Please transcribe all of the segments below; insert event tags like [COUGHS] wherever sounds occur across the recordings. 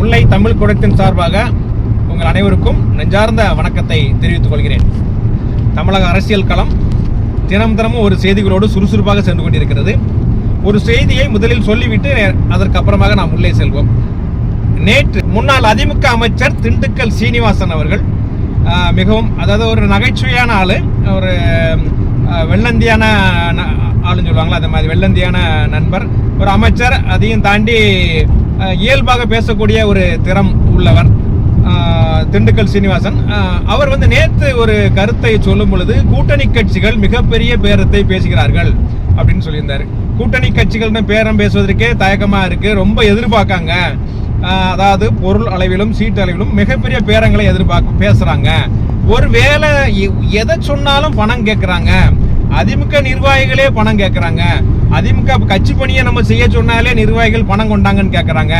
முல்லை தமிழ் கூடத்தின் சார்பாக உங்கள் அனைவருக்கும் நெஞ்சார்ந்த வணக்கத்தை தெரிவித்துக் கொள்கிறேன். தமிழக அரசியல் களம் தினம் தினமும் ஒரு செய்திகளோடு சுறுசுறுப்பாக சென்று கொண்டிருக்கிறது. ஒரு செய்தியை முதலில் சொல்லிவிட்டு அதற்கு அப்புறமாக நாம் உள்ளே செல்வோம். நேற்று முன்னாள் அதிமுக அமைச்சர் திண்டுக்கல் சீனிவாசன் அவர்கள் மிகவும் அதாவது ஒரு நகைச்சுவையான ஆள் ஒரு வெள்ளந்தியான ஆளுன்னு சொல்லுவாங்களா அந்த மாதிரி வெள்ளந்தியான நண்பர் ஒரு அமைச்சர் அதையும் தாண்டி இயல்பாக பேசக்கூடிய ஒரு திறம் உள்ளவர் திண்டுக்கல் சீனிவாசன். அவர் வந்து நேற்று ஒரு கருத்தை சொல்லும் பொழுது கூட்டணி கட்சிகள் மிகப்பெரிய பேரத்தை பேசுகிறார்கள் அப்படின்னு சொல்லியிருந்தாரு. கூட்டணி கட்சிகள்னு பேரம் பேசுவதற்கே தயக்கமாக இருக்கு ரொம்ப எதிர்பார்க்காங்க. அதாவது பொருள் அளவிலும் சீட்டு அளவிலும் மிகப்பெரிய பேரங்களை எதிர்பார்க்க பேசுறாங்க. ஒருவேளை எ- எதை சொன்னாலும் பணம் கேட்குறாங்க. அதிமுக நிர்வாகிகளே பணம் கேட்கறாங்க அதிமுக கட்சி பணியை நம்ம செய்ய சொன்னாலே நிர்வாகிகள் பணம் கொண்டாங்கன்னு கேட்கறாங்க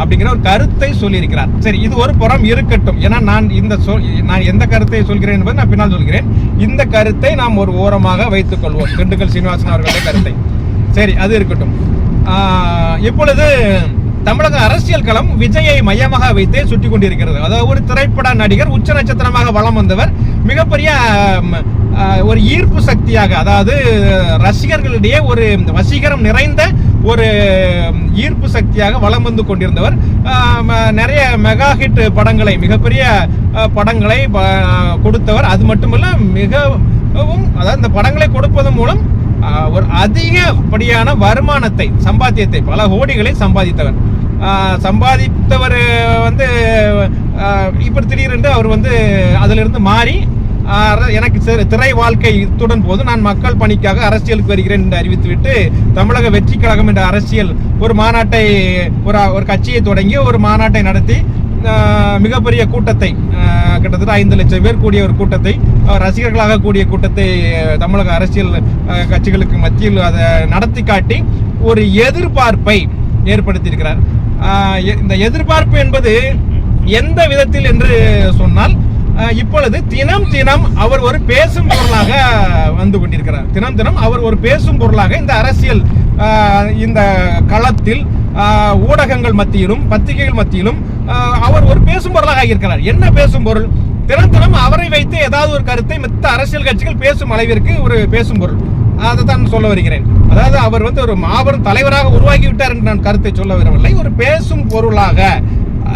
அப்படிங்கிற ஒரு கருத்தை சொல்லியிருக்கிறார். சரி இது ஒரு புறம் இருக்கட்டும். ஏன்னா நான் இந்த சொல் நான் எந்த கருத்தை சொல்கிறேன் என்பது நான் பின்னால் சொல்கிறேன். இந்த கருத்தை நாம் ஒரு ஓரமாக வைத்துக் கொள்வோம். திண்டுக்கல் சீனிவாசன் அவர்களுடைய கருத்தை. சரி அது இருக்கட்டும். இப்பொழுது தமிழக அரசியல் களம் விஜயை மையமாக வைத்தே சுட்டி கொண்டிருக்கிறது. அதாவது ஒரு திரைப்பட நடிகர் உச்ச நட்சத்திரமாக வலம் வந்தவர் மிகப்பெரிய ஒரு ஈர்ப்பு சக்தியாக அதாவது ரசிகர்களிடையே ஒரு வசீகரம் நிறைந்த ஒரு ஈர்ப்பு சக்தியாக வலம் வந்து கொண்டிருந்தவர். நிறைய மெகா ஹிட் படங்களை மிகப்பெரிய படங்களை ப- கொடுத்தவர். அது மட்டுமல்ல மிகவும் அதாவது இந்த படங்களை கொடுப்பதன் மூலம் ஒரு அதிகப்படியான வருமானத்தை சம்பாத்தியத்தை பல கோடிகளை சம்பாதித்தவர். சம்பாதித்தவர் வந்து ஆஹ், திடீரென்று அவர் வந்து அதிலிருந்து மாறி எனக்கு சிறு- திரை வாழ்க்கை இத்துடன் போது நான் மக்கள் பணிக்காக அரசியலுக்கு வருகிறேன் என்று அறிவித்துவிட்டு தமிழக வெற்றி கழகம் என்ற அரசியல் ஒரு மாநாட்டை ஒரு ஒரு கட்சியை தொடங்கி ஒரு மாநாட்டை நடத்தி மிகப்பெரிய கூட்டத்தை கிட்டத்தட்ட ஐந்து லட்சம் பேர் கூடிய ஒரு கூட்டத்தை ரசிகர்களாக கூடிய கூட்டத்தை தமிழக அரசியல் கட்சிகளுக்கு மத்தியில் அதை நடத்தி காட்டி ஒரு எதிர்பார்ப்பை ஏற்படுத்தியிருக்கிறார். இந்த எதிர்பார்ப்பு என்பது எந்த விதத்தில் என்று சொன்னால் இப்பொழுது தினம் தினம் அவர் ஒரு பேசும் பொருளாக வந்து கொண்டிருக்கிறார். தினம் தினம் அவர் ஒரு பேசும் பொருளாக இந்த அரசியல் இந்த களத்தில் ஊடகங்கள் மத்தியிலும் பத்திரிகைகள் மத்தியிலும் அவர் ஒரு பேசும் பொருளாக ஆகியிருக்கிறார். என்ன பேசும் பொருள்? தினம் தினம் அவரை வைத்து ஏதாவது ஒரு கருத்தை மற்ற அரசியல் கட்சிகள் பேசும் அளவிற்கு ஒரு பேசும் பொருள். அதை தான் சொல்ல வருகிறேன். அதாவது அவர் வந்து ஒரு மாபெரும் தலைவராக உருவாகிவிட்டார் என்று நான் கருத்தை சொல்ல வரவில்லை ஒரு பேசும் பொருளாக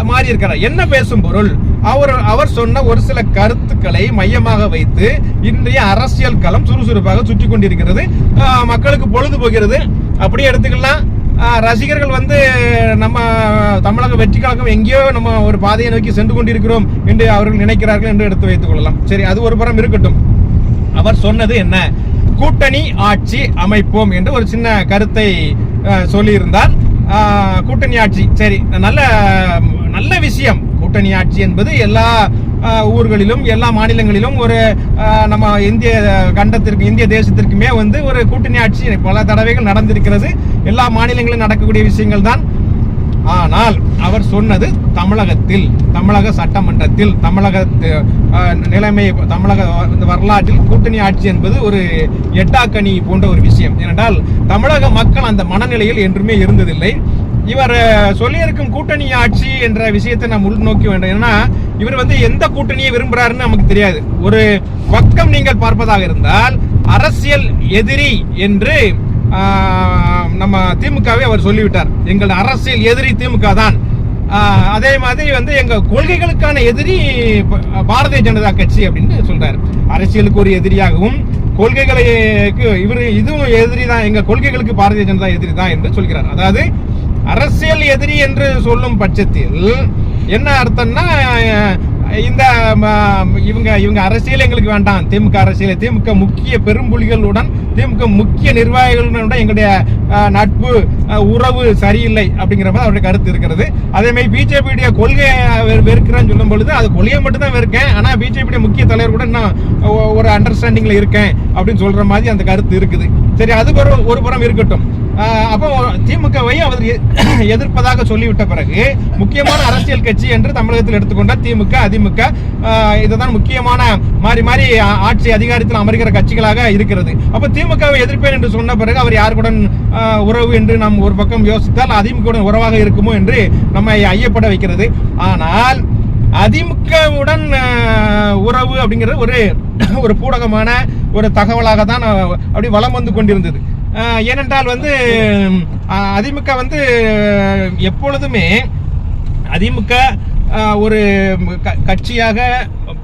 மாறி இருக்கிறார் என்ன பேசும் பொருள்? அவர் அவர் சொன்ன ஒரு சில கருத்துக்களை மையமாக வைத்து இன்றைய அரசியல் களம் சுறுசுறுப்பாக சுற்றி கொண்டிருக்கிறது. மக்களுக்கு பொழுது போகிறது. அப்படியே எடுத்துக்கலாம். ரசிகர்கள் வந்து நம்ம தமிழக வெற்றி கழகம் எங்கேயோ நம்ம ஒரு பாதையை நோக்கி சென்று கொண்டிருக்கிறோம் என்று அவர்கள் நினைக்கிறார்கள் என்று எடுத்து வைத்துக் கொள்ளலாம். சரி அது ஒரு புறம் இருக்கட்டும். அவர் சொன்னது என்ன? கூட்டணி ஆட்சி அமைப்போம் என்று ஒரு சின்ன கருத்தை சொல்லியிருந்தார். கூட்டணி ஆட்சி சரி நல்ல நல்ல விஷயம். கூட்டணி ஆட்சி என்பது எல்லா ஊர்களிலும் எல்லா மாநிலங்களிலும் ஒரு நம்ம இந்திய கண்டத்திற்கு இந்திய தேசத்திற்குமே வந்து ஒரு கூட்டணி ஆட்சி பல தடவைகள் நடந்திருக்கிறது. எல்லா மாநிலங்களிலும் நடக்கக்கூடிய விஷயங்கள் தான் ஆனால் அவர் சொன்னது தமிழகத்தில் தமிழக சட்டமன்றத்தில் தமிழக நிலைமை தமிழக இந்த வரலாற்றில் கூட்டணி ஆட்சி என்பது ஒரு எட்டாக்கணி போன்ற ஒரு விஷயம். ஏனென்றால் தமிழக மக்கள் அந்த மனநிலையில் என்றுமே இருந்ததில்லை. இவர் சொல்லியிருக்கும் கூட்டணி ஆட்சி என்ற விஷயத்தை நாம் உள்நோக்கி வேண்டும். ஏன்னா இவர் வந்து எந்த கூட்டணியை விரும்புகிறாருன்னு நமக்கு தெரியாது. ஒரு பக்கம் நீங்கள் பார்ப்பதாக இருந்தால் அரசியல் எதிரி என்று நம்ம திமுகவே அவர் சொல்லிவிட்டார் எங்கள் அரசியல் எதிரி திமுக தான். அதே மாதிரி வந்து எங்க கொள்கைகளுக்கான எதிரி ப- பாரதிய ஜனதா கட்சி அப்படின்னு சொல்றாரு. அரசியலுக்கு ஒரு எதிரியாகவும் கொள்கைகளுக்கு இவர் இதுவும் எதிரி தான் எங்க கொள்கைகளுக்கு பாரதிய ஜனதா எதிரி தான் என்று சொல்கிறார். அதாவது அரசியல் எதிரி என்று சொல்லும் பட்சத்தில் என்ன அர்த்தம்னா இந்த இவங்க இவங்க அரசியல் எங்களுக்கு வேண்டாம். திமுக அரசியல் திமுக முக்கிய பெரும்புலிகளுடன் திமுக முக்கிய நிர்வாகிகளுடன் எங்களுடைய நட்பு உறவு சரியில்லை அப்படிங்கிற மாதிரி அவருடைய கருத்து இருக்கிறது. அதே மாதிரி பிஜேபியுடைய கொள்கையை வெறுக்கிறேன்னு சொல்லும் பொழுது அது கொள்கையை மட்டும் தான் வெறுக்கேன். ஆனால் பிஜேபியுடைய முக்கிய தலைவர் கூட நான் ஒரு அண்டர்ஸ்டாண்டிங்ல இருக்கேன் அப்படின்னு சொல்ற மாதிரி அந்த கருத்து இருக்குது. சரி அது ஒரு ஒரு புறம் இருக்கட்டும். அப்போ திமுகவை அவர் எ- [COUGHS] எதிர்ப்பதாக சொல்லிவிட்ட பிறகு முக்கியமான அரசியல் கட்சி என்று தமிழகத்தில் எடுத்துக்கொண்ட திமுக அதிமுக இதுதான் முக்கியமான மாறி மாறி ஆட்சி அதிகாரத்தில் அமர்கிற கட்சிகளாக இருக்கிறது. அப்போ திமுக அதிமுகவை எதிர்ப்பேன் என்று சொன்ன பிறகு அவர் யாருக்குடன் உறவு என்று நாம் ஒரு பக்கம் யோசித்தால் அதிமுகவுடன் உறவாக இருக்குமோ என்று நம்மை ஐயப்பட வைக்கிறது. ஆனால் அதிமுகவுடன் உறவு அப்படிங்கிறது ஒரு ஒரு பூடகமான ஒரு தகவலாக தான் அப்படி வலம் வந்து கொண்டிருந்தது. ஏனென்றால் வந்து அதிமுக வந்து எப்பொழுதுமே அதிமுக ஒரு க- கட்சியாக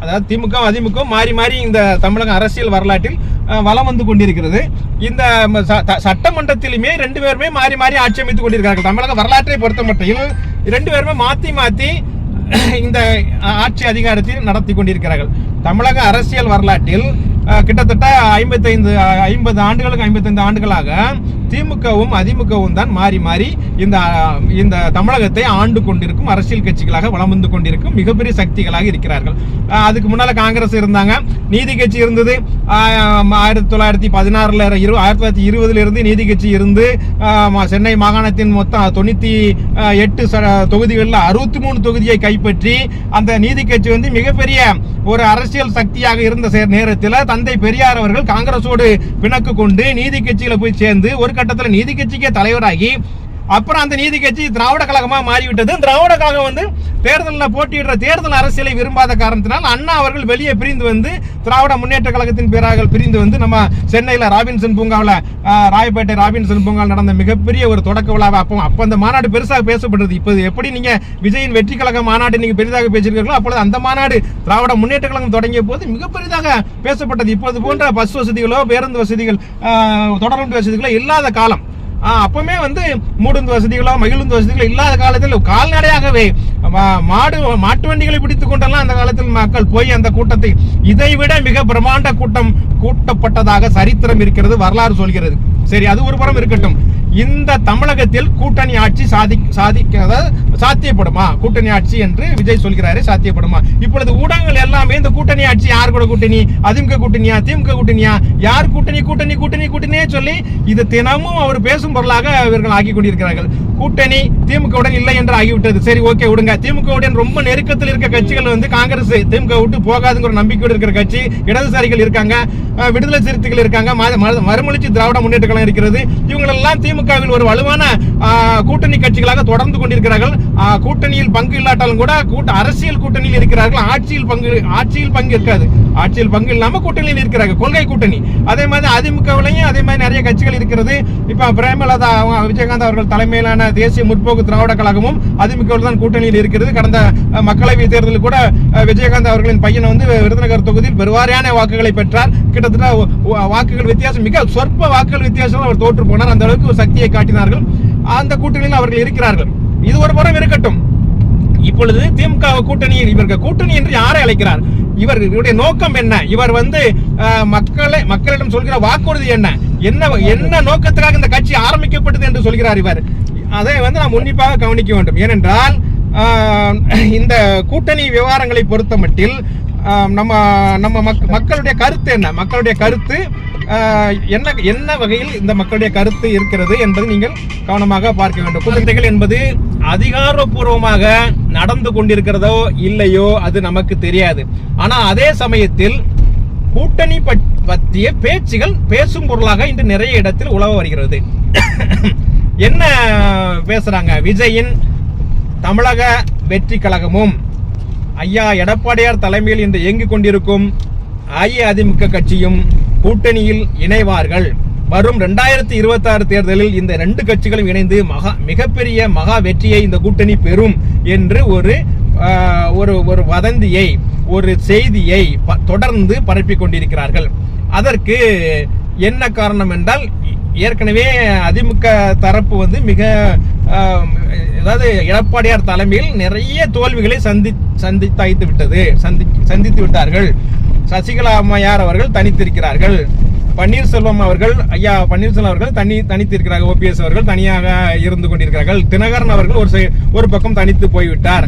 அதாவது திமுக அதிமுக மாறி மாறி இந்த தமிழக அரசியல் வரலாற்றில் வலம் வந்து கொண்டிருக்கிறது. இந்த ச- சட்டமன்றத்திலுமே ரெண்டு பேருமே மாறி மாறி ஆட்சி அமைத்துக் கொண்டிருக்கிறார்கள். தமிழக வரலாற்றை பொறுத்த மட்டில் ரெண்டு பேருமே மாத்தி மாத்தி இந்த ஆட்சி அதிகாரத்தில் நடத்தி கொண்டிருக்கிறார்கள். தமிழக அரசியல் வரலாற்றில் கிட்டத்தட்ட ஐம்பத்தைந்து ஐம்பது ஆண்டுகளுக்கு ஐம்பத்தைந்து ஆண்டுகளாக திமுகவும் அதிமுகவும் தான் மாறி மாறி இந்த இந்த தமிழகத்தை ஆண்டு கொண்டிருக்கும் அரசியல் கட்சிகளாக வலம் வந்து கொண்டிருக்கும் மிகப்பெரிய சக்திகளாக இருக்கிறார்கள். அதுக்கு முன்னால காங்கிரஸ் இருந்தாங்க. நீதி கட்சி இருந்தது. ஆயிரத்தி தொள்ளாயிரத்தி பதினாறுல இரு ஆயிரத்தி தொள்ளாயிரத்தி இருபதுல இருந்து நீதி கட்சி இருந்து சென்னை மாகாணத்தின் மொத்தம் தொண்ணூத்தி எட்டு தொகுதிகளில் அறுபத்தி மூணு தொகுதியை கைப்பற்றி அந்த நீதி கட்சி வந்து மிகப்பெரிய ஒரு அரசியல் சக்தியாக இருந்த நேரத்தில் தந்தை பெரியார் அவர்கள் காங்கிரஸோடு பிணக்கு கொண்டு நீதி கட்சியில் போய் சேர்ந்து ஒரு கட்டத்தில் நீதி கட்சிக்கே தலைவராகி அப்புறம் அந்த நீதி கட்சி திராவிட கழகமாக மாறிவிட்டது. திராவிட கழகம் வந்து தேர்தலில் போட்டியிடுற தேர்தல் அரசியலை விரும்பாத காரணத்தினால் அண்ணா அவர்கள் வெளியே பிரிந்து வந்து திராவிட முன்னேற்ற கழகத்தின் பேராக பிரிந்து வந்து நம்ம சென்னையில் ராபின்சன் பூங்காவில் ராயப்பேட்டை ராபின்சன் பூங்காவில் நடந்த மிகப்பெரிய ஒரு தொடக்க விழாவை அப்போ அப்போ அந்த மாநாடு பெருசாக பேசப்படுறது இப்போ எப்படி நீங்கள் விஜயின் வெற்றி கழக மாநாடு நீங்கள் பெரிதாக பேசியிருக்கீங்களோ அப்பொழுது அந்த மாநாடு திராவிட முன்னேற்ற கழகம் தொடங்கிய போது மிக பெரிதாக பேசப்பட்டது. இப்போது போன்ற பஸ் வசதிகளோ பேருந்து வசதிகள் ஆஹ், தொடர்பு வசதிகளோ இல்லாத காலம். அப்பவுமே வந்து மூடுந்து வசதிகளோ மகிழுந்து வசதிகளோ இல்லாத காலத்தில் கால்நடையாகவே மாடு மாட்டு வண்டிகளை பிடித்துக் கொண்டெல்லாம் அந்த காலத்தில் மக்கள் போய் அந்த கூட்டத்தை இதைவிட மிக பிரம்மாண்ட கூட்டம் கூட்டப்பட்டதாக சரித்திரம் இருக்கிறது வரலாறு சொல்கிறது. சரி அது ஒரு புறம் இருக்கட்டும். இந்த தமிழகத்தில் கூட்டணி ஆட்சி சாதி சாதிக்க சாத்தியப்படுமா? கூட்டணி ஆட்சி என்று விஜய் சொல்கிறாரு சாத்தியப்படுமா? இப்பொழுது ஊடகங்கள் எல்லாமே இந்த கூட்டணி ஆட்சி யார் கூட கூட்டணி? அதிமுக கூட்டணியா? திமுக கூட்டணியா? யார் கூட்டணி கூட்டணி கூட்டணி கூட்டணியே சொல்லி இது தினமும் அவர் பேசும் பொருளாக இவர்கள் ஆக்கி கொண்டிருக்கிறார்கள். கூட்டணி திமுகவுடன் இல்லை என்று ஆகிவிட்டது. சரி ஓகே விடுங்க. திமுகவுடன் ரொம்ப நெருக்கத்தில் இருக்க கட்சிகள் வந்து காங்கிரஸ் திமுக விட்டு போகாதுங்கிற ஒரு நம்பிக்கையோடு இருக்கிற கட்சி இடதுசாரிகள் இருக்காங்க விடுதலை சிறுத்தைகள் இருக்காங்க ம- மறுமலர்ச்சி திராவிட முன்னேற்ற கழகம் இருக்கிறது. இவங்களெல்லாம் திமுகவில் ஒரு வலுவான கூட்டணி கட்சிகளாக தொடர்ந்து கொண்டிருக்கிறார்கள். கூட்டணியில் பங்கு இல்லாட்டாலும் கூட கூட்ட அரசியல் கூட்டணியில் இருக்கிறார்கள். ஆட்சியில் பங்கு ஆட்சியில் பங்கு இருக்காது. ஆட்சியில் பங்கு இல்லாம கூட்டணியில் இருக்கிறாங்க கொள்கை கூட்டணி. அதே மாதிரி அதிமுகவிலையும் அதே மாதிரி நிறைய கட்சிகள் இருக்கிறது. இப்ப பிரேமலதா விஜயகாந்த் அவர்கள் தலைமையிலான தேசிய முற்போக்கு திராவிட கழகமும் அதிமுகவில் தான் கூட்டணியில் இருக்கிறது. கடந்த மக்களவை தேர்தலில் கூட விஜயகாந்த் அவர்களின் பையன் வந்து விருதுநகர் தொகுதியில் பெருவாரியான வாக்குகளை பெற்றார். கிட்டத்தட்ட வாக்குகள் வித்தியாசம் மிக சொற்ப வாக்குகள் வித்தியாசம் அவர் தோற்று போனார். அந்த அளவுக்கு சக்தியை காட்டினார்கள். அந்த கூட்டணியில் அவர்கள் இருக்கிறார்கள். இது ஒரு புறம் இருக்கட்டும். இப்பொழுது திமுக கூட்டணியில் இவர்கள் கூட்டணி என்று யாரை அழைக்கிறார்? இவர் இவருடைய நோக்கம் என்ன? இவர் வந்து மக்களை மக்களிடம் சொல்கிற வாக்குறுதி என்ன? என்ன என்ன நோக்கத்துக்காக இந்த கட்சி ஆரம்பிக்கப்பட்டது என்று சொல்கிறார் இவர்? அதை வந்து நாம் உன்னிப்பாக கவனிக்க வேண்டும். ஏனென்றால் இந்த கூட்டணி விவகாரங்களை பொறுத்த மட்டில் நம்ம நம்ம மக்- மக்களுடைய கருத்து என்ன? மக்களுடைய கருத்து என்ன என்ன வகையில் இந்த மக்களுடைய கருத்து இருக்கிறது என்பதை நீங்கள் கவனமாக பார்க்க வேண்டும். குழந்தைகள் என்பது அதிகாரப்பூர்வமாக நடந்து கொண்டிருக்கிறதோ இல்லையோ அது நமக்கு தெரியாது. ஆனால் அதே சமயத்தில் கூட்டணி பட்- பற்றிய பேச்சுகள் பேசும் பொருளாக இன்று நிறைய இடத்தில் உலவ வருகிறது. என்ன பேசுறாங்க? விஜயின் தமிழக வெற்றி கழகமும் ஐயா எடப்பாடியார் தலைமையில் இன்று இயங்கிக் கொண்டிருக்கும் அஇஅதிமுக கட்சியும் கூட்டணியில் இணைவார்கள். வரும் ரெண்டாயிரத்தி இருபத்தி ஆறு தேர்தலில் இந்த ரெண்டு கட்சிகளும் இணைந்து மகா மிகப்பெரிய மகா வெற்றியை இந்த கூட்டணி பெறும் என்று ஒரு ஒரு ஒரு வதந்தியை ஒரு செய்தியை ப- தொடர்ந்து பரப்பிக் கொண்டிருக்கிறார்கள். அதற்கு என்ன காரணம் என்றால் ஏற்கனவே அதிமுக தரப்பு வந்து மிக ஏதாவது அதாவது எடப்பாடியார் தலைமையில் நிறைய தோல்விகளை சந்தி சந்தித்தாய்த்து விட்டது. சந்தி சந்தித்து விட்டார்கள். சசிகலா அம்மையார் அவர்கள் தனித்திருக்கிறார்கள். பன்னீர்செல்வம் அவர்கள் ஐயா பன்னீர்செல்வம் அவர்கள் தனி தனித்திருக்கிறார்கள். ஓபிஎஸ் அவர்கள் தனியாக இருந்து கொண்டிருக்கிறார்கள். தினகரன் அவர்கள் ஒரு ஒரு பக்கம் தனித்து போய்விட்டார்.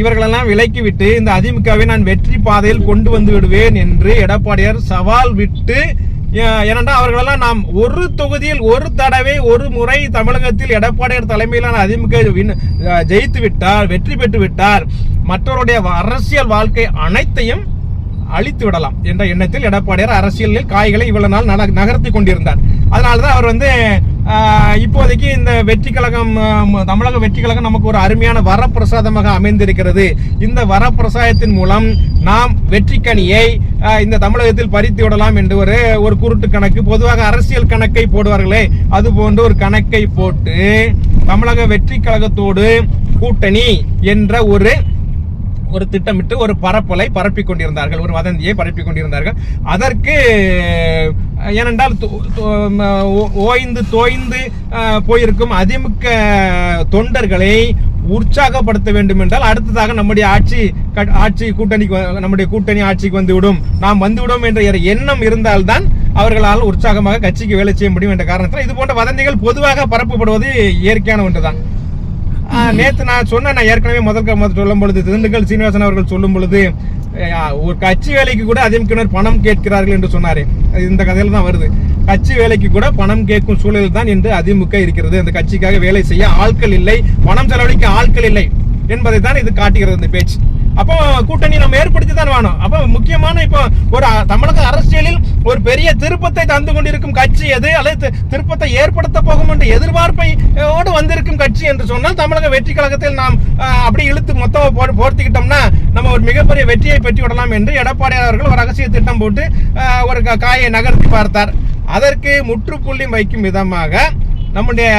இவர்களெல்லாம் விலக்கிவிட்டு இந்த அதிமுகவை நான் வெற்றி பாதையில் கொண்டு வந்து விடுவேன் என்று எடப்பாடியார் சவால் விட்டு ஏனென்றால் அவர்களெல்லாம் நாம் ஒரு தொகுதியில் ஒரு தடவை ஒரு முறை தமிழகத்தில் எடப்பாடியார் தலைமையிலான அதிமுக ஜெயித்து விட்டார் வெற்றி பெற்று விட்டார் மற்றவருடைய அரசியல் வாழ்க்கை அனைத்தையும் அழித்து விடலாம் என்ற எண்ணத்தில் எடப்பாடியார் அரசியலில் காய்களை இவ்வளவு நாள் நகர்த்தி கொண்டிருந்தார். அதனாலதான் அவர் வந்து இப்போதைக்கு இந்த வெற்றி கழகம் தமிழக வெற்றி கழகம் நமக்கு ஒரு அருமையான வரப்பிரசாதமாக அமைந்திருக்கிறது. இந்த வரப்பிரசாதத்தின் மூலம் நாம் வெற்றிக்கனியை இந்த தமிழகத்தில் பறித்து விடலாம் என்று ஒரு ஒரு குருட்டு கணக்கு பொதுவாக அரசியல் கணக்கை போடுவார்களே அது போன்ற ஒரு கணக்கை போட்டு தமிழக வெற்றி கழகத்தோடு கூட்டணி என்ற ஒரு ஒரு திட்டமிட்டு ஒரு பரப்பலை பரப்பி கொண்டிருந்தார்கள். ஒரு வதந்தியை பரப்பி கொண்டிருந்தார்கள். அதற்கு ஏனென்றால் ஓய்ந்து தோய்ந்து போயிருக்கும் அதிமுக தொண்டர்களை உற்சாகப்படுத்த வேண்டும் என்றால் அடுத்ததாக நம்முடைய ஆட்சி ஆட்சி கூட்டணிக்கு வ- நம்முடைய கூட்டணி ஆட்சிக்கு வந்துவிடும். நாம் வந்துவிடும் என்ற எண்ணம் இருந்தால்தான் அவர்களால் உற்சாகமாக கட்சிக்கு வேலை செய்ய முடியும் என்ற காரணத்தில் இது போன்ற வதந்திகள் பொதுவாக பரப்பப்படுவது இயற்கையான ஒன்றுதான். நேற்று நான் சொன்னேன் நான் ஏற்கனவே முதல் முதல் சொல்லும் பொழுது திண்டுக்கல் சீனிவாசன் அவர்கள் சொல்லும் பொழுது ஒரு கட்சி வேலைக்கு கூட அதிமுகவினர் பணம் கேட்கிறார்கள் என்று சொன்னார். அது இந்த கதையில தான் வருது. கட்சி வேலைக்கு கூட பணம் கேட்கும் சூழல் தான் இன்று அதிமுக இருக்கிறது. அந்த கட்சிக்காக வேலை செய்ய ஆட்கள் இல்லை பணம் செலவழிக்க ஆட்கள் இல்லை என்பதை தான் இது காட்டுகிறது இந்த பேச்சு. அப்போ கூட்டணி நம்ம ஏற்படுத்தி தான் வேணும் அப்போ முக்கியமான இப்போ ஒரு தமிழக அரசியலில் ஒரு பெரிய திருப்பத்தை தந்து கொண்டிருக்கும் கட்சி எது? அல்லது திருப்பத்தை ஏற்படுத்த போகும் என்ற எதிர்பார்ப்பையோடு வந்திருக்கும் கட்சி என்று சொன்னால் தமிழக வெற்றி கழகத்தில் நாம் அப்படி இழுத்து மொத்தம் போ- போர்த்திக்கிட்டோம்னா நம்ம ஒரு மிகப்பெரிய வெற்றியை பெற்று விடலாம் என்று எடப்பாடி அவர்கள் ஒரு ரகசிய திட்டம் போட்டு ஒரு க- காயை நகர்த்தி பார்த்தார். அதற்கு முற்றுப்புள்ளி வைக்கும் விதமாக நம்முடைய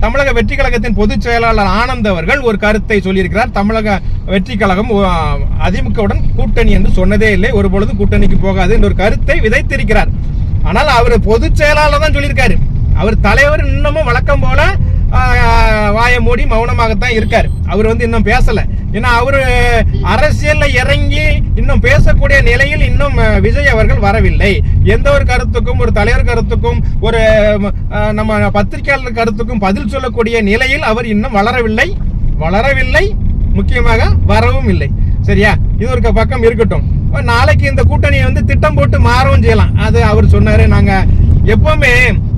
தமிழக வெற்றி கழகத்தின் பொதுச் செயலாளர் ஆனந்த் அவர்கள் ஒரு கருத்தை சொல்லியிருக்கிறார். தமிழக வெற்றி கழகம் அதிமுகவுடன் கூட்டணி என்று சொன்னதே இல்லை. ஒரு பொழுது கூட்டணிக்கு போகாது என்ற ஒரு கருத்தை விதைத்திருக்கிறார். ஆனால் அவர் பொதுச் செயலாளர் தான் சொல்லியிருக்காரு. அவர் தலைவர் இன்னமும் வழக்கம் போல வாய வாயை மூடி மௌனமாகத்தான் இருக்கார். அவர் வந்து இன்னும் பேசல. ஏன்னா அவரு அரசியல்ல இறங்கி இன்னும் பேசக்கூடிய நிலையில் இன்னும் விஜய் அவர்கள் வரவில்லை. எந்த ஒரு கருத்துக்கும் ஒரு தலைவர் கருத்துக்கும் ஒரு நம்ம பத்திரிகையாளர் கருத்துக்கும் பதில் சொல்லக்கூடிய நிலையில் அவர் இன்னும் வளரவில்லை. வளரவில்லை. முக்கியமாக வரவும் இல்லை. சரியா? இது ஒரு பக்கம் இருக்கட்டும். நாளைக்கு இந்த கூட்டணியை வந்து திட்டம் போட்டு மாறவும் செய்யலாம். அது அவர் சொன்னாரு. நாங்க எப்பவுமே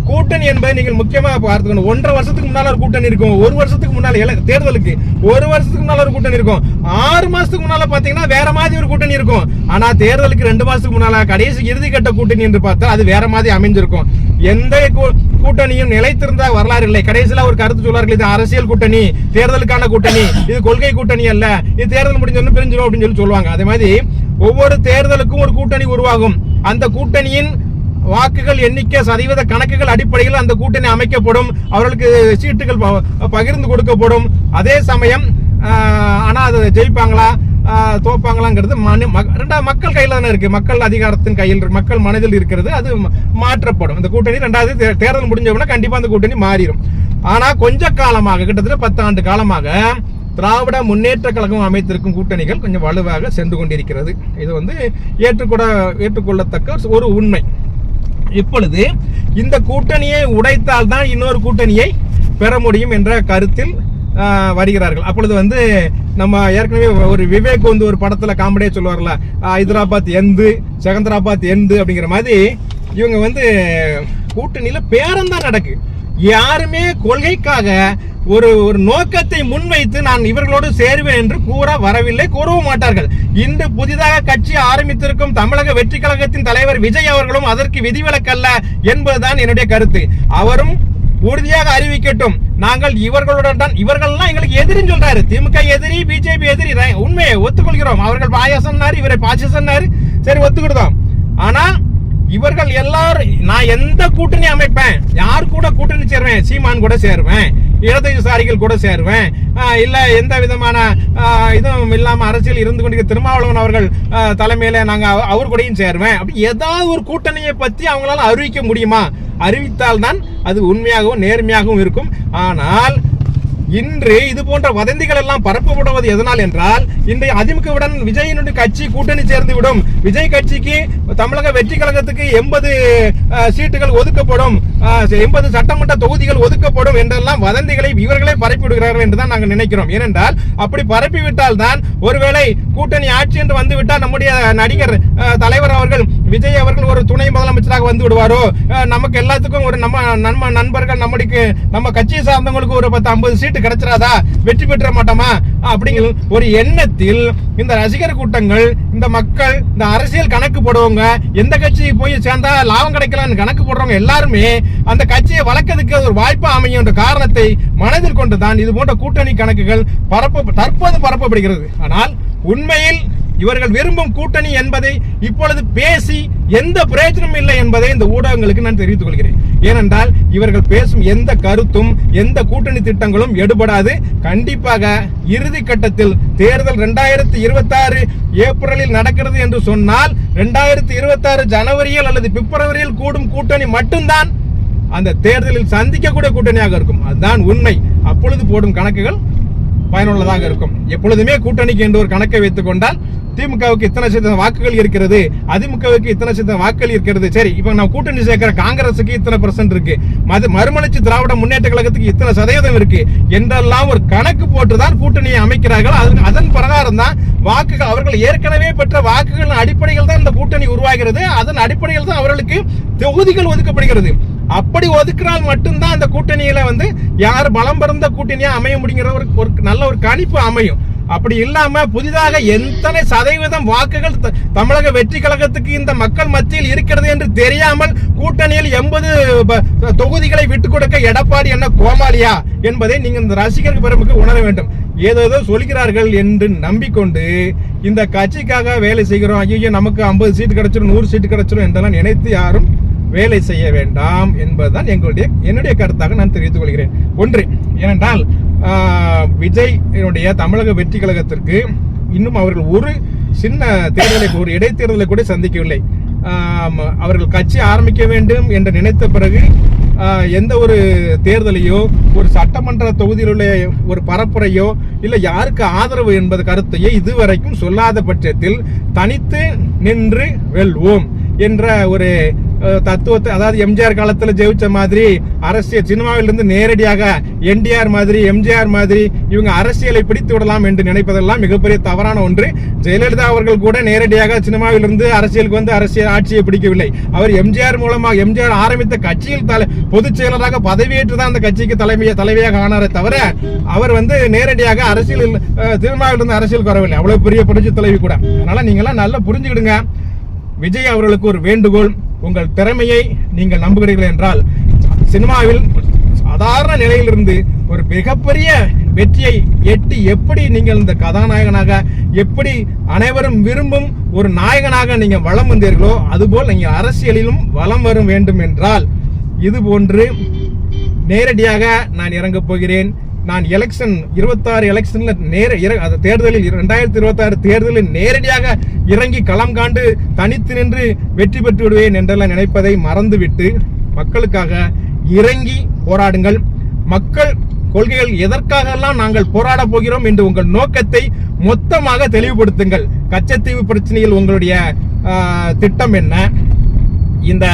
கூட்டணி என்பதை நீங்கள் முக்கியமாக பார்த்துக்கணும். ஒன்றரை வருஷத்துக்கு முன்னால் ஒரு கூட்டணி இருக்கும். ஒரு வருஷத்துக்கு முன்னால் எல- தேர்தலுக்கு ஒரு வருஷத்துக்கு முன்னால் ஒரு கூட்டணி இருக்கும். ஆறு மாசத்துக்கு முன்னால் பார்த்தீங்கன்னா வேற மாதிரி ஒரு கூட்டணி இருக்கும். ஆனால் தேர்தலுக்கு ரெண்டு மாசத்துக்கு முன்னால் கடைசி இறுதி கட்ட கூட்டணி என்று பார்த்தா அது வேற மாதிரி அமைஞ்சிருக்கும். எந்த கூ- கூட்டணியும் நிலைத்திருந்த வரலாறு இல்லை. கடைசியில் ஒரு கருத்து சொல்வார்கள் இது அரசியல் கூட்டணி தேர்தலுக்கான கூட்டணி இது கொள்கை கூட்டணி அல்ல. இது தேர்தல் முடிஞ்சோன்னு பிரிஞ்சிடும் அப்படின்னு சொல்லி சொல்லுவாங்க. அதே மாதிரி ஒவ்வொரு தேர்தலுக்கும் ஒரு கூட்டணி உருவாகும். அந்த கூட்டணியின் வாக்குகள் எண்ணிக்கை சதவீத கணக்குகள் அடிப்படையில் அந்த கூட்டணி அமைக்கப்படும். அவர்களுக்கு சீட்டுகள் ப- பகிர்ந்து கொடுக்கப்படும். அதே சமயம் ஆனால் அதை ஜெயிப்பாங்களா தோப்பாங்களாங்கிறது மனு- ம- ரெண்டாவது மக்கள் கையில் தானே இருக்குது மக்கள் அதிகாரத்தின் கையில் மக்கள் மனதில் இருக்கிறது அது மாற்றப்படும். இந்த கூட்டணி ரெண்டாவது தேர்தல் முடிஞ்சவுடனே கண்டிப்பாக அந்த கூட்டணி மாறிடும் ஆனால் கொஞ்ச காலமாக கிட்டத்தட்ட பத்தாண்டு காலமாக திராவிட முன்னேற்ற கழகம் அமைத்திருக்கும் கூட்டணிகள் கொஞ்சம் வலுவாக சென்று கொண்டிருக்கிறது. இது வந்து ஏற்றுக்கூட ஏற்றுக்கொள்ளத்தக்க ஒரு உண்மை. இப்பொழுது இந்த கூட்டணியை உடைத்தால் தான் இன்னொரு கூட்டணியை பெற முடியும் என்ற கருத்தில் வருகிறார்கள். அப்பொழுது வந்து நம்ம ஏற்கனவே ஒரு விவேக் வந்து ஒரு படத்துல காமெடியா சொல்லுவார்ல ஹைதராபாத் எந்து செகந்தராபாத் எந்து அப்படிங்கிற மாதிரி இவங்க வந்து கூட்டணியில பேரம் தான் நடக்கு. யாருமே கொள்கைக்காக ஒரு ஒரு நோக்கத்தை முன்வைத்து நான் இவர்களோடு சேருவேன் என்று கூற வரவில்லை கூறவும் மாட்டார்கள். இன்று புதிதாக கட்சி ஆரம்பித்திருக்கும் தமிழக வெற்றி கழகத்தின் தலைவர் விஜய் அவர்களும் அதற்கு விதிவிலக்கல்ல என்பதுதான் என்னுடைய கருத்து. அவரும் உறுதியாக அறிவிக்கட்டும். நாங்கள் இவர்களுடன் தான் இவர்கள்லாம் எங்களுக்கு எதிரின்னு சொல்றாரு. திமுக எதிரி பிஜேபி எதிரி உண்மையை ஒத்துக்கொள்கிறோம். அவர்கள் பாயசம்னாரு இவரை பாயசம்னாரு சரி ஒத்துக்கிடுதோம் ஆனா இவர்கள் எல்லாரும் நான் எந்த கூட்டணி அமைப்பேன்? யார் கூட கூட்டணி சேருவேன்? சீமான் கூட சேருவேன். இடதுசாரிகள் கூட சேருவேன். இல்லை எந்த விதமான இதுவும் இல்லாமல் அரசியல் இருந்து கொண்டிருக்கிற திருமாவளவன் அவர்கள் தலைமையில் நாங்கள் அவ- அவர் கூடயும் சேருவேன். அப்படி ஏதாவது ஒரு கூட்டணியை பற்றி அவங்களால அறிவிக்க முடியுமா? அறிவித்தால் தான் அது உண்மையாகவும் நேர்மையாகவும் இருக்கும். ஆனால் இன்று இது போன்ற வதந்திகள் எல்லாம் பரப்பப்படுவது எதனால் என்றால் இன்றைய அதிமுகவுடன் விஜயினுடைய கட்சி கூட்டணி சேர்ந்து விடும். விஜய் கட்சிக்கு தமிழக வெற்றி கழகத்துக்கு எண்பது சீட்டுகள் ஒதுக்கப்படும். எண்பது சட்டமன்ற தொகுதிகள் ஒதுக்கப்படும் என்றெல்லாம் வதந்திகளை இவர்களே பரப்பிவிடுகிறார்கள் என்று என்றுதான் நாங்கள் நினைக்கிறோம். ஏனென்றால் அப்படி பரப்பிவிட்டால் தான் ஒருவேளை கூட்டணி ஆட்சி என்று வந்துவிட்டால் நம்முடைய நடிகர் தலைவர் அவர்கள் விஜய் அவர்கள் ஒரு துணை முதலமைச்சராக வந்து விடுவாரோ? நமக்கு எல்லாத்துக்கும் ஒரு நம்ம நம்ம நண்பர்கள் நம்மளுக்கு நம்ம கட்சியை சார்ந்தவங்களுக்கு ஒரு பத்து ஐம்பது சீட்டு கிடைச்சிராதா? வெற்றி பெற்ற மாட்டோமா? அப்படிங்கிற ஒரு எண்ணத்தில் இந்த ரசிகர் கூட்டங்கள் இந்த மக்கள் இந்த அரசியல் கணக்கு போடுவவங்க எந்த கட்சிக்கு போய் சேர்ந்தா லாபம் கிடைக்கலாம்னு கணக்கு போடுறவங்க எல்லாருமே அந்த கட்சியை வளர்க்கறதுக்கு ஒரு வாய்ப்பு அமையும் என்ற காரணத்தை மனதில் கொண்டுதான் இது போன்ற கூட்டணி கணக்குகள் பரப்ப தற்போது பரப்பப்படுகிறது. ஆனால் உண்மையில் இவர்கள் விரும்பும் கூட்டணி என்பதை இப்பொழுது பேசி எந்த பிரயோஜனமும் இல்லை என்பதை இந்த ஊடகங்களுக்கு நான் தெரிவித்துக் கொள்கிறேன். ஏனென்றால் இவர்கள் பேசும் எந்த கருத்தும் எந்த கூட்டணி திட்டங்களும் எடுபடாது. கண்டிப்பாக இறுதி கட்டத்தில் தேர்தல் ரெண்டாயிரத்தி இருபத்தி ஆறு ஏப்ரலில் நடக்கிறது என்று சொன்னால் ரெண்டாயிரத்தி இருபத்தி ஆறு ஜனவரியில் அல்லது பிப்ரவரியில் கூடும் கூட்டணி மட்டும்தான் அந்த தேர்தலில் சந்திக்கக்கூடிய கூட்டணியாக இருக்கும். அதுதான் உண்மை. அப்பொழுது போடும் கணக்குகள் பயனுள்ளதாக இருக்கும். எப்பொழுதுமே கூட்டணிக்கு என்று ஒரு கணக்கை வைத்துக் கொண்டால் திமுகவுக்கு இத்தனை சதவீதம் வாக்குகள் இருக்கிறது அதிமுகவுக்கு இத்தனை சதவீதம் வாக்குகள் இருக்கிறது. சரி இப்போ நம்ம கூட்டணி சேர்க்கிற காங்கிரஸுக்கு இத்தனை பர்சன்ட் இருக்கு. மது மறுமலர்ச்சி திராவிட முன்னேற்ற கழகத்துக்கு இத்தனை சதவீதம் இருக்கு. என்றெல்லாம் ஒரு கணக்கு போட்டுதான் கூட்டணியை அமைக்கிறார்கள் அதன் அதன் பிரகாரம் தான் வாக்குகள் அவர்கள் ஏற்கனவே பெற்ற வாக்குகளின் அடிப்படையில் தான் இந்த கூட்டணி உருவாகிறது. அதன் அடிப்படையில் தான் அவர்களுக்கு தொகுதிகள் ஒதுக்கப்படுகிறது. அப்படி ஒதுக்கினால் மட்டும்தான் அந்த கூட்டணியில வந்து யார் பலம் பிறந்த கூட்டணியா அமைய முடிங்கிற ஒரு ஒரு நல்ல ஒரு கணிப்பு அமையும். அப்படி இல்லாம புதிதாக எத்தனை சதவீதம் வாக்குகள் த- தமிழக வெற்றி கழகத்துக்கு இந்த மக்கள் மத்தியில் இருக்கிறது என்று தெரியாமல் கூட்டணியில் எண்பது தொகுதிகளை விட்டுக் கொடுக்க எடப்பாடி என்ன கோமாளியா என்பதை நீங்க இந்த ரசிகர் பெருமுக்கு உணர வேண்டும். ஏதோ ஏதோ சொல்கிறார்கள் என்று நம்பிக்கொண்டு இந்த கட்சிக்காக வேலை செய்கிறோம். ஐயோ நமக்கு ஐம்பது சீட்டு கிடைச்சிடும் நூறு சீட்டு கிடைச்சிடும் என்றெல்லாம் நினைத்து யாரும் வேலை செய்ய வேண்டாம் என்பதுதான் எங்களுடைய என்னுடைய கருத்தாக நான் தெரிவித்துக் கொள்கிறேன். ஒன்று ஏனென்றால் விஜய் என்னுடைய தமிழக வெற்றி கழகத்திற்கு இன்னும் அவர்கள் ஒரு சின்ன தேர்தலை ஒரு இடைத்தேர்தலை கூட சந்திக்கவில்லை. அவர்கள் கட்சி ஆரம்பிக்க வேண்டும் என்று நினைத்த பிறகு எந்த ஒரு தேர்தலையோ ஒரு சட்டமன்ற தொகுதியில் உள்ள ஒரு பரப்புரையோ இல்லை யாருக்கு ஆதரவு என்பது கருத்தையே இதுவரைக்கும் சொல்லாத பட்சத்தில் தனித்து நின்று வெல்வோம் என்ற ஒரு தத்துவத்தை அதாவது எம்ஜிஆர் காலத்தில் ஜெயிச்ச மாதிரி அரசியல் சினிமாவிலிருந்து நேரடியாக என்டிஆர் மாதிரி எம்ஜிஆர் மாதிரி இவங்க அரசியலை பிடித்து விடலாம் என்று நினைப்பதெல்லாம் மிகப்பெரிய தவறான ஒன்று. ஜெயலலிதா அவர்கள் கூட நேரடியாக சினிமாவிலிருந்து அரசியலுக்கு வந்து அரசியல் ஆட்சியை பிடிக்கவில்லை. அவர் எம்ஜிஆர் மூலமாக எம்ஜிஆர் ஆரம்பித்த கட்சியில் தலை பொதுச் செயலராக பதவியேற்று தான் அந்த கட்சிக்கு தலைமையை தலைவியாக ஆனாரே தவிர அவர் வந்து நேரடியாக அரசியலில் சினிமாவிலிருந்து அரசியல் வரவில்லை. அவ்வளவு பெரிய புரட்சி தலைவி கூட. அதனால நீங்க எல்லாம் நல்லா புரிஞ்சுக்கிடுங்க. விஜய் அவர்களுக்கு ஒரு வேண்டுகோள். உங்கள் திறமையை நீங்கள் நம்புகிறீர்கள் என்றால் சினிமாவில் சாதாரண நிலையிலிருந்து ஒரு மிகப்பெரிய வெற்றியை எட்டி எப்படி நீங்கள் இந்த கதாநாயகனாக எப்படி அனைவரும் விரும்பும் ஒரு நாயகனாக நீங்கள் வலம் வந்தீர்களோ அதுபோல் நீங்கள் அரசியலிலும் வலம் வரும் வேண்டும் என்றால் இது போன்று நேரடியாக நான் இறங்கப் போகிறேன். நான் எலெக்ஷன் இருபத்தாறு எலெக்ஷனில் நேர அது தேர்தலில் ரெண்டாயிரத்தி இருபத்தாறு தேர்தலில் நேரடியாக இறங்கி களம் காண்டு தனித்து நின்று வெற்றி பெற்று விடுவேன் என்றெல்லாம் நினைப்பதை மறந்துவிட்டு மக்களுக்காக இறங்கி போராடுங்கள். மக்கள் கொள்கைகள் எதற்காகலாம் நாங்கள் போராட போகிறோம் என்று உங்கள் நோக்கத்தை மொத்தமாக தெளிவுபடுத்துங்கள். கச்சத்தீவு பிரச்சனையில் உங்களுடைய திட்டம் என்ன? இந்த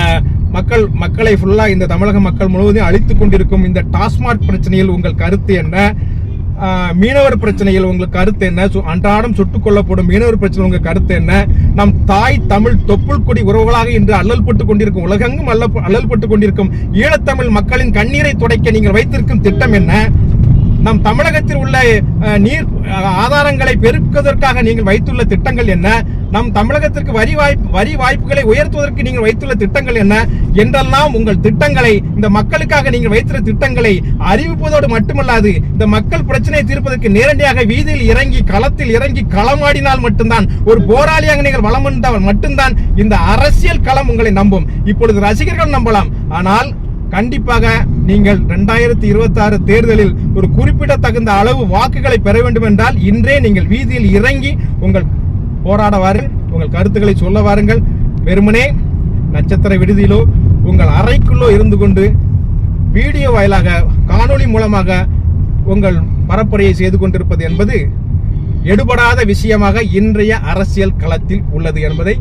மக்கள் மக்களை ஃபுல்லாக இந்த தமிழக மக்கள் முழுவதும் அழித்து கொண்டிருக்கும் இந்த டாஸ்மாக் பிரச்சனையில் உங்கள் கருத்து என்ன? மீனவர் பிரச்சனையில் உங்கள் கருத்து என்ன? சு- அன்றாடம் சுட்டுக் கொள்ளப்படும் மீனவர் பிரச்சனை உங்கள் கருத்து என்ன? நம் தாய் தமிழ் தொப்புள் கொடி உறவுகளாக இன்று அல்லல் பட்டு கொண்டிருக்கும் உலகெங்கும் அல்ல அல்லல் பட்டு கொண்டிருக்கும் ஈழத்தமிழ் மக்களின் கண்ணீரை துடைக்க நீங்கள் வைத்திருக்கும் திட்டம் என்ன? நம் தமிழகத்தில் உள்ள நீர் ஆதாரங்களை பெருக்குவதற்காக நீங்கள் வைத்துள்ள திட்டங்கள் என்ன? நம் தமிழகத்திற்கு வரி வாய்ப்பு வரி வாய்ப்புகளை உயர்த்துவதற்கு நீங்கள் வைத்துள்ள திட்டங்கள் என்ன? என்றெல்லாம் உங்கள் திட்டங்களை இந்த மக்களுக்காக நீங்கள் வைத்துள்ள திட்டங்களை அறிவிப்பதோடு மட்டுமல்லாது இந்த மக்கள் பிரச்சனையை தீர்ப்பதற்கு நேரடியாக வீதியில் இறங்கி களத்தில் இறங்கி களமாடினால் மட்டும்தான் ஒரு போராளியாக நீங்கள் வளம் வந்தால் மட்டும்தான் இந்த அரசியல் களம் உங்களை நம்பும். இப்பொழுது ரசிகர்கள் நம்பலாம். ஆனால் கண்டிப்பாக நீங்கள் ரெண்டாயிரத்தி இருபத்தி ஆறு தேர்தலில் ஒரு குறிப்பிடத்தகுந்த அளவு வாக்குகளை பெற வேண்டும் என்றால் இன்றே நீங்கள் வீதியில் இறங்கி உங்கள் போராட வாருங்கள் உங்கள் கருத்துக்களை சொல்ல வாருங்கள். வெறுமனே நட்சத்திர விடுதியிலோ உங்கள் அறைக்குள்ளோ இருந்து கொண்டு வீடியோ வாயிலாக காணொளி மூலமாக உங்கள் பரப்புரையை செய்து கொண்டிருப்பது என்பது எடுபடாத விஷயமாக இன்றைய அரசியல் களத்தில் உள்ளது என்பதை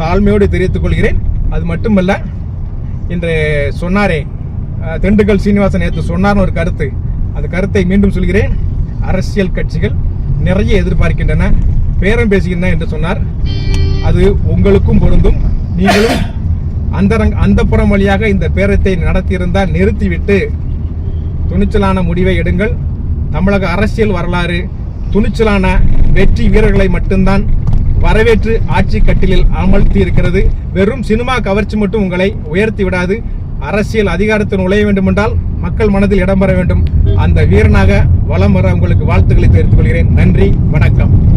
தாழ்மையோடு தெரிவித்துக் கொள்கிறேன். அது மட்டுமல்ல என்று சொன்னாரே திண்டுக்கல் சீனிவாசன் நேற்று சொன்னார்னு ஒரு கருத்து. அந்த கருத்தை மீண்டும் சொல்கிறேன். அரசியல் கட்சிகள் நிறைய எதிர்பார்க்கின்றன. பேரம் பேசுகின்றன என்று சொன்னார். அது உங்களுக்கும் பொருந்தும். நீங்களும் அந்தரங் அந்த புறம் வழியாக இந்த பேரத்தை நடத்தியிருந்தால் நிறுத்திவிட்டு துணிச்சலான முடிவை எடுங்கள். தமிழக அரசியல் வரலாறு துணிச்சலான வெற்றி வீரர்களை மட்டும்தான் வரவேற்று ஆட்சி கட்டிலில் அமர்த்தி இருக்கிறது வெறும் சினிமா கவர்ச்சி மட்டும் உங்களை உயர்த்தி விடாது. அரசியல் அதிகாரத்தில் நுழைய வேண்டுமென்றால் மக்கள் மனதில் இடம்பெற வேண்டும். அந்த வீரனாக வலம் வர உங்களுக்கு வாழ்த்துக்களை தெரிவித்துக் கொள்கிறேன். நன்றி வணக்கம்.